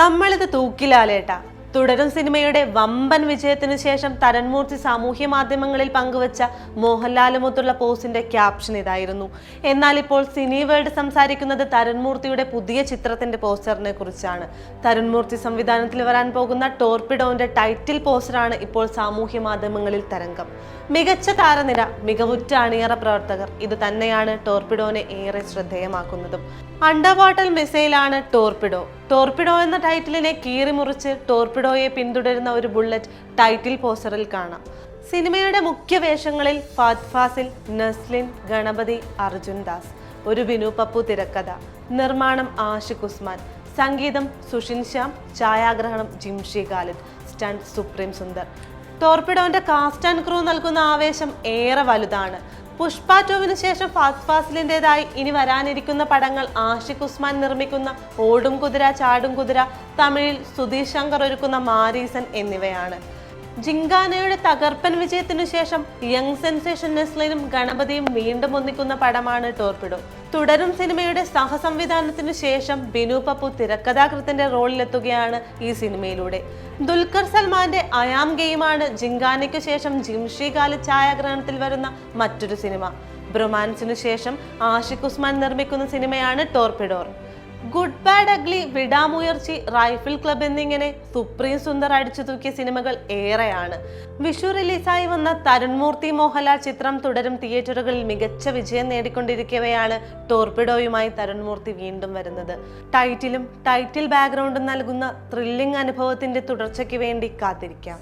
നമ്മളിത് തൂക്കിലാലേട്ട. തുടരും സിനിമയുടെ വമ്പൻ വിജയത്തിനു ശേഷം തരൺമൂർത്തി സാമൂഹ്യ മാധ്യമങ്ങളിൽ പങ്കുവച്ച മോഹൻലാലുമൊത്തുള്ള പോസ്റ്റിന്റെ ക്യാപ്ഷൻ ഇതായിരുന്നു. എന്നാൽ ഇപ്പോൾ സിനി വേൾഡ് സംസാരിക്കുന്നത് തരൺമൂർത്തിയുടെ പുതിയ ചിത്രത്തിന്റെ പോസ്റ്ററിനെ കുറിച്ചാണ്. തരൺമൂർത്തി സംവിധാനത്തിൽ വരാൻ പോകുന്ന ടോർപിഡോന്റെ ടൈറ്റിൽ പോസ്റ്ററാണ് ഇപ്പോൾ സാമൂഹ്യ മാധ്യമങ്ങളിൽ തരംഗം. മികച്ച താരനിര മികവുറ്റ അണിയറ പ്രവർത്തകർ ഇത് തന്നെയാണ് ടോർപിഡോനെ ഏറെ ശ്രദ്ധേയമാക്കുന്നതും. അണ്ടർ വാട്ടർ മിസൈലാണ് ടോർപിഡോ. ടോർപിഡോ എന്ന ടൈറ്റിലിനെ കീറിമുറിച്ച് ടോർപിഡോയെ പിന്തുടരുന്ന ഒരു ബുള്ളറ്റ് ടൈറ്റിൽ പോസ്റ്ററിൽ കാണാം. സിനിമയുടെ മുഖ്യ വേഷങ്ങളിൽ ഫാത് ഫാസിൽ നസ്ലിൻ ഗണപതി അർജുൻ ദാസ്. ഒരു ബിനു പപ്പു തിരക്കഥ നിർമ്മാണം ആഷിഖ് ഉസ്മാൻ. സംഗീതം സുഷിൻ ശ്യാം ഛായാഗ്രഹണം Jimshi Khalid. Stunt Supreme Sundar. ടോർപിഡോന്റെ cast and crew നൽകുന്ന ആവേശം ഏറെ വലുതാണ്. പുഷ്പ ടുവിന് ശേഷം ഫാസ്റ്റ് ഫാസിലിന്റെതായി ഇനി വരാനിരിക്കുന്ന പടങ്ങൾ ആഷിഖ് ഉസ്മാൻ നിർമ്മിക്കുന്ന ഓടും കുതിര ചാടും കുതിര തമിഴിൽ സുധീഷ് ശങ്കർ ഒരുക്കുന്ന മാരീസൻ എന്നിവയാണ്. ജിങ്കാനയുടെ തകർപ്പൻ വിജയത്തിനു ശേഷം യങ് സെൻസേഷൻ നെസ്ലിനും ഗണപതിയും വീണ്ടും ഒന്നിക്കുന്ന പടമാണ് ടോർപിഡോ തുടരും സിനിമയുടെ സഹസംവിധാനത്തിനു ശേഷം ബിനു പപ്പു തിരക്കഥാകൃത്തിന്റെ റോളിലെത്തുകയാണ് ഈ സിനിമയിലൂടെ. ദുൽഖർ സൽമാന്റെ അയാം ഗെയിമാണ് ജിങ്കാനയ്ക്കു ശേഷം ജിംഷി കാല ഛായാഗ്രഹണത്തിൽ വരുന്ന മറ്റൊരു സിനിമ. ബ്രൊമാൻസിനു ശേഷം ആഷിഖ് ഉസ്മാൻ നിർമ്മിക്കുന്ന സിനിമയാണ് Torpedo good bad ugly Vidaamuyarchi rifle club എന്നിങ്ങനെ സുപ്രീം സുന്ദർ അടിച്ചു തൂക്കിയ സിനിമകൾ ഏറെയാണ്. വിഷു റിലീസായി വന്ന തരുൺമൂർത്തി മോഹൻലാൽ ചിത്രം തുടരും തിയേറ്ററുകളിൽ മികച്ച വിജയം നേടിക്കൊണ്ടിരിക്കവെയാണ് ടോർപിഡോയുമായി തരുൺമൂർത്തി വീണ്ടും വരുന്നത്. ടൈറ്റിലും ടൈറ്റിൽ ബാക്ക്ഗ്രൗണ്ടും നൽകുന്ന ത്രില്ലിംഗ് അനുഭവത്തിന്റെ തുടർച്ചയ്ക്ക് വേണ്ടി കാത്തിരിക്കാം.